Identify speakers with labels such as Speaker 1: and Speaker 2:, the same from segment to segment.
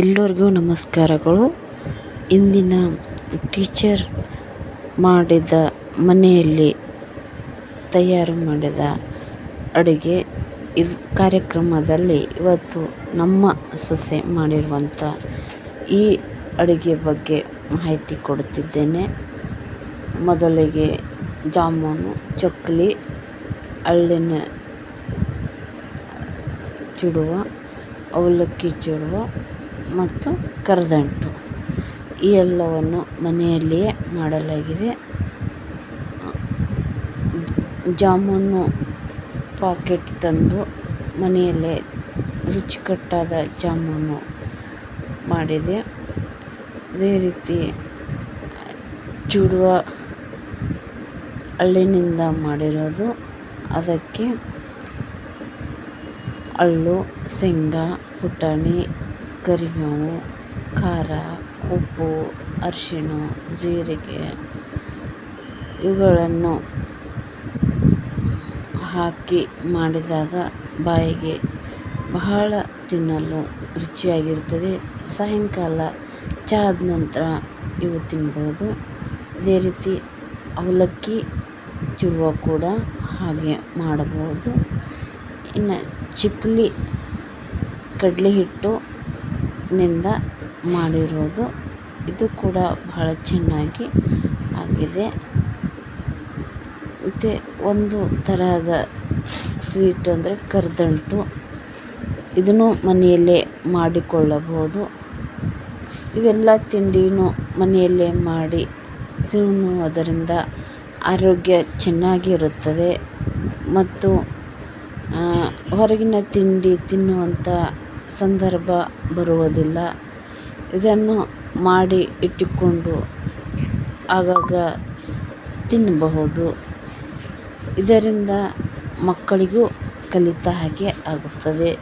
Speaker 1: ಎಲ್ಲರಿಗೂ ನಮಸ್ಕಾರಗಳು. ಇಂದಿನ ಟೀಚರ್ ಮಾಡಿದ ಮನೆಯಲ್ಲಿ ತಯಾರು ಮಾಡಿದ ಅಡುಗೆ ಇದು ಕಾರ್ಯಕ್ರಮದಲ್ಲಿ ಇವತ್ತು ನಮ್ಮ ಸೊಸೆ ಮಾಡಿರುವಂಥ ಈ ಅಡುಗೆ ಬಗ್ಗೆ ಮಾಹಿತಿ ಕೊಡುತ್ತಿದ್ದೇನೆ. ಮೊದಲಿಗೆ ಜಾಮೂನು ಚಕ್ಕುಲಿ ಅಳ್ಳಿನ ಚುಡುವ, ಅವಲಕ್ಕಿ ಚುಡುವ ಮತ್ತು ಕರದಂಟು. ಈ ಎಲ್ಲವನ್ನು ಮನೆಯಲ್ಲಿಯೇ ಮಾಡಲಾಗಿದೆ. ಜಾಮೂನು ಪಾಕೆಟ್ ತಂದು ಮನೆಯಲ್ಲೇ ರುಚಿಕಟ್ಟಾದ ಜಾಮೂನು ಮಾಡಿದೆ. ಅದೇ ರೀತಿ ಚುಡುವ ಹಳ್ಳಿನಿಂದ ಮಾಡಿರೋದು. ಅದಕ್ಕೆ ಅಳ್ಳು, ಶೇಂಗಾ, ಪುಟಾಣಿ ಕರಿಬೇವು, ಖಾರ, ಉಪ್ಪು, ಅರಿಶಿಣ, ಜೀರಿಗೆ ಇವುಗಳನ್ನು ಹಾಕಿ ಮಾಡಿದಾಗ ಬಾಯಿಗೆ ಬಹಳ ತಿನ್ನಲು ರುಚಿಯಾಗಿರುತ್ತದೆ. ಸಾಯಂಕಾಲ ಚಹಾದ ನಂತರ ಇವು ತಿನ್ಬೋದು. ಅದೇ ರೀತಿ ಅವಲಕ್ಕಿ ಚೂಡುವ ಕೂಡ ಹಾಗೆ ಮಾಡಬಹುದು. ಇನ್ನು ಚಕ್ಕುಲಿ ಕಡಲೆ ಹಿಟ್ಟಿನಿಂದ ಮಾಡಿರೋದು. ಇದು ಕೂಡ ಬಹಳ ಚೆನ್ನಾಗಿ ಆಗಿದೆ. ಮತ್ತು ಒಂದು ತರಹದ ಸ್ವೀಟ್ ಅಂದರೆ ಕರದಂಟು. ಇದನ್ನು ಮನೆಯಲ್ಲೇ ಮಾಡಿಕೊಳ್ಳಬಹುದು. ಇವೆಲ್ಲ ತಿಂಡಿನೂ ಮನೆಯಲ್ಲೇ ಮಾಡಿ ತಿನ್ನುವುದರಿಂದ ಆರೋಗ್ಯ ಚೆನ್ನಾಗಿರುತ್ತದೆ. ಮತ್ತು ಹೊರಗಿನ ತಿಂಡಿ ತಿನ್ನುವಂಥ ಸಂದರ್ಭ ಬರುವುದಿಲ್ಲ. ಇದನ್ನು ಮಾಡಿ ಇಟ್ಟುಕೊಂಡು ಆಗಾಗ ತಿನ್ನಬಹುದು. ಇದರಿಂದ ಮಕ್ಕಳಿಗೂ ಕಲಿತ ಹಾಗೆ ಆಗುತ್ತದೆ.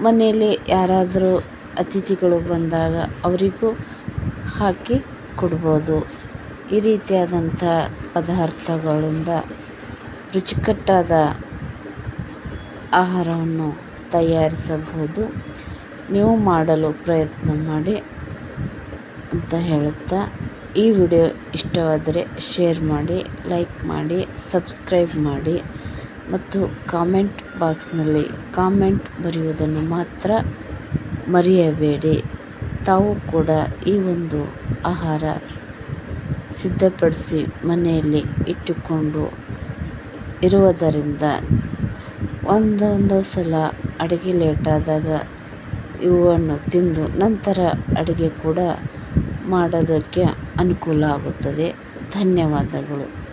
Speaker 1: ಮನೆಯಲ್ಲಿ ಯಾರಾದರೂ ಅತಿಥಿಗಳು ಬಂದಾಗ ಅವರಿಗೂ ಹಾಕಿ ಕೊಡ್ಬೋದು. ಈ ರೀತಿಯಾದಂಥ ಪದಾರ್ಥಗಳಿಂದ ರುಚಿಕಟ್ಟಾದ ಆಹಾರವನ್ನು ತಯಾರಿಸಬಹುದು. ನೀವು ಮಾಡಲು ಪ್ರಯತ್ನ ಮಾಡಿ ಅಂತ ಹೇಳುತ್ತಾ, ಈ ವಿಡಿಯೋ ಇಷ್ಟವಾದರೆ ಶೇರ್ ಮಾಡಿ, ಲೈಕ್ ಮಾಡಿ, ಸಬ್ಸ್ಕ್ರೈಬ್ ಮಾಡಿ ಮತ್ತು ಕಾಮೆಂಟ್ ಬಾಕ್ಸ್ನಲ್ಲಿ ಕಾಮೆಂಟ್ ಬರೆಯುವುದನ್ನು ಮಾತ್ರ ಮರೆಯಬೇಡಿ. ತಾವು ಕೂಡ ಈ ಒಂದು ಆಹಾರ ಸಿದ್ಧಪಡಿಸಿ ಮನೆಯಲ್ಲಿ ಇಟ್ಟುಕೊಂಡು ಇರುವುದರಿಂದ ಒಂದೊಂದು ಸಲ ಅಡುಗೆ ಲೇಟಾದಾಗ ಇವನ್ನು ತಿಂದು ನಂತರ ಅಡುಗೆ ಕೂಡ ಮಾಡೋದಕ್ಕೆ ಅನುಕೂಲ ಆಗುತ್ತದೆ. ಧನ್ಯವಾದಗಳು.